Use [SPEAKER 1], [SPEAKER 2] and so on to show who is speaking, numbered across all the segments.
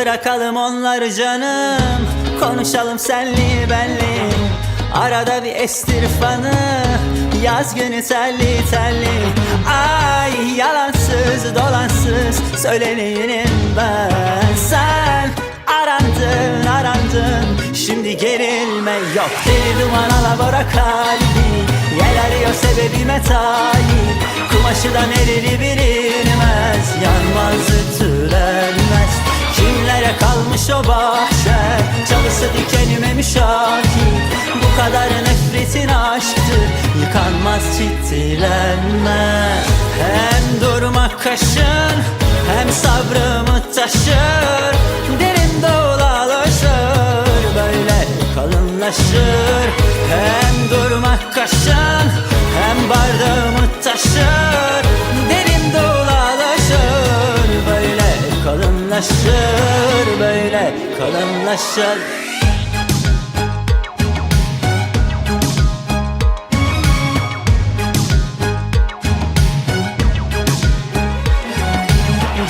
[SPEAKER 1] Bırakalım onları canım. Konuşalım senli benli. Arada bir estir fanı. Yaz günü telli telli Ay yalansız dolansız Söyleneyim ben. Sen arandın arandın. Şimdi gerilme yok. Deli duman alabora kalbi. Yel arıyor sebebime talip Kumaşı da nereli bahçe. Çalısı dikenime müşahit Bu kadar nefretin aşktır Yıkanmaz ciddilenmez Hem durmak kaşın Hem sabrımı taşır Böyle kalınlaşır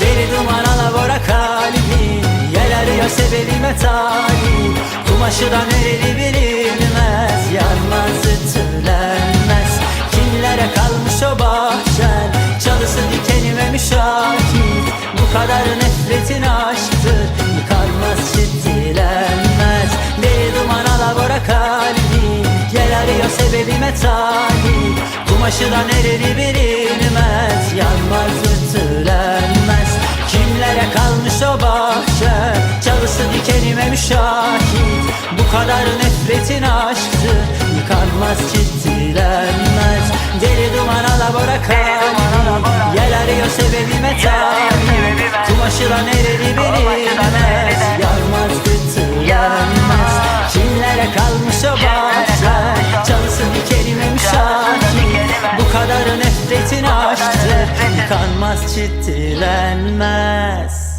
[SPEAKER 1] Deli duman alabora kalbi Yel arıyor sebebime talip Kumaşı da nereli bilinmez Yanmaz ütülenmez. Kimlere kalmış o bahçen Çalısı dikenime müşahit Bu kadar nefretin aşktır Yel arıyor sebebime talip Kumaşı da nereli bilinmez. Yanmaz ütülenmez. Kimlere kalmış o bahçe? Çalısı dikenime müşahit. Bu kadar nefretin aşktı Yıkanmaz ciddilenmez Deli duman alabora kalbi Yel arıyor sebebime talip Kumaşı da nereli Bu kadar nefretin aşktır Yıkanmaz ciddilenmez